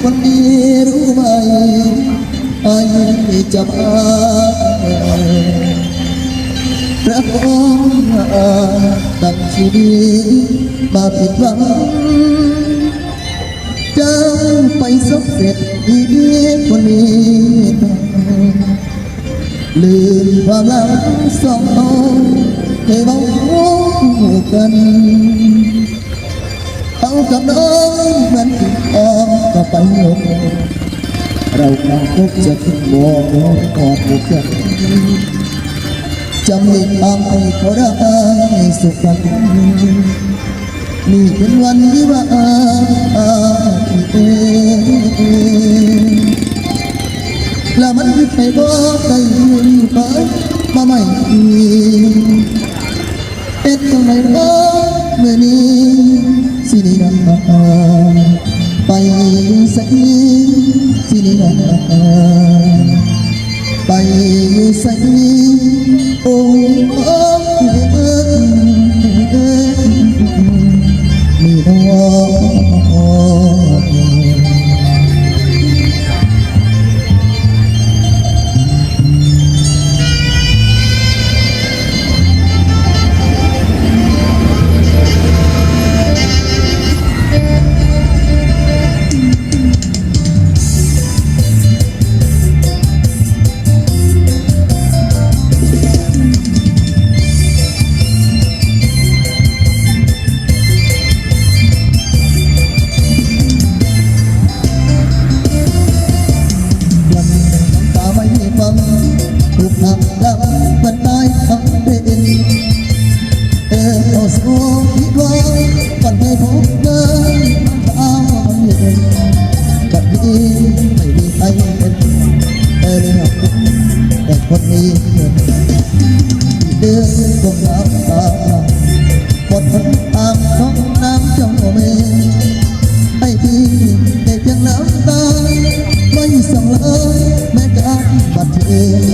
คนดีรู้ไหมไอ้จะพาพระองค์ตั้งชีวิตมาผิดหวังจะไปสบเสร็จดีคนนี้ลืมความรักสององให้เบากันเอากับน้องเหมือน ก็ไปหลงเราคงพบจะขึ้นบอกกอดกันจำให้ทางให้เขาได้สุขกันนี่เป็นวันที่ว่าอาเอแล้วมันไปบอกได้ยินไปมาไม่ดีเอ็ดตรงไหนบ้างเมื่อนี้สินิรันดร์ ไปสักนิดสินิรันดร์ไปสักนิด หักดังมันตายทั้งเป็นเออเอาสองที่ว่าก่อนให้พบเดินตามันเย็นกับนี้ไม่มีใครเป็นเออแต่คนนี้เดินก้มน้ำตาหมดหนทางน้องน้ำจ้าเมย์ให้พี่ได้เพียงน้ำตาไม่สั่งเลยแม้การบัดเองเห็นทีเป็นคนบำเพ็ญไม่มีเอง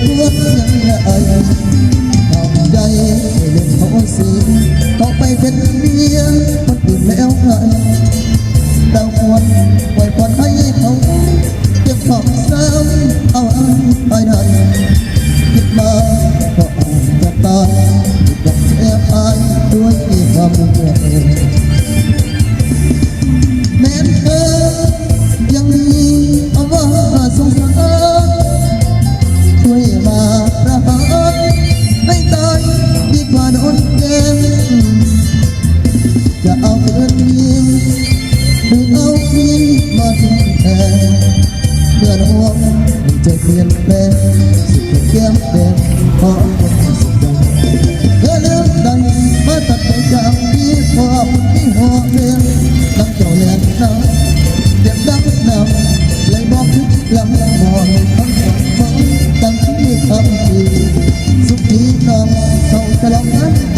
อบอวดยังไงทำใจให้เล่นเขาสีต่อไปเป็นเมียคนอื่นแล้วไงเราควรปล่อยผ่อนให้เขาเก็บของซ้ำเอาอันไปได้คิดมาก็อาจจะตายจะแค่ตายด้วยความเกลีย จะเอาเงินยิงหรือเอามีมาทิ้งแทนเพื่อนห่วงให้ใจเปลี่ยนแปลงสุดแก้มแดงเพราะคนสุดใจเธอเลือกดังมาตัดใจจากพี่พอคนที่หัวเรียนนังเจ้าเลียนน้ำเด็กดังน้ำเลยบอกทุกลำมองทั้งสองฟังตั้งที่ทำดีสุขีน้องเขาฉลองงานกัน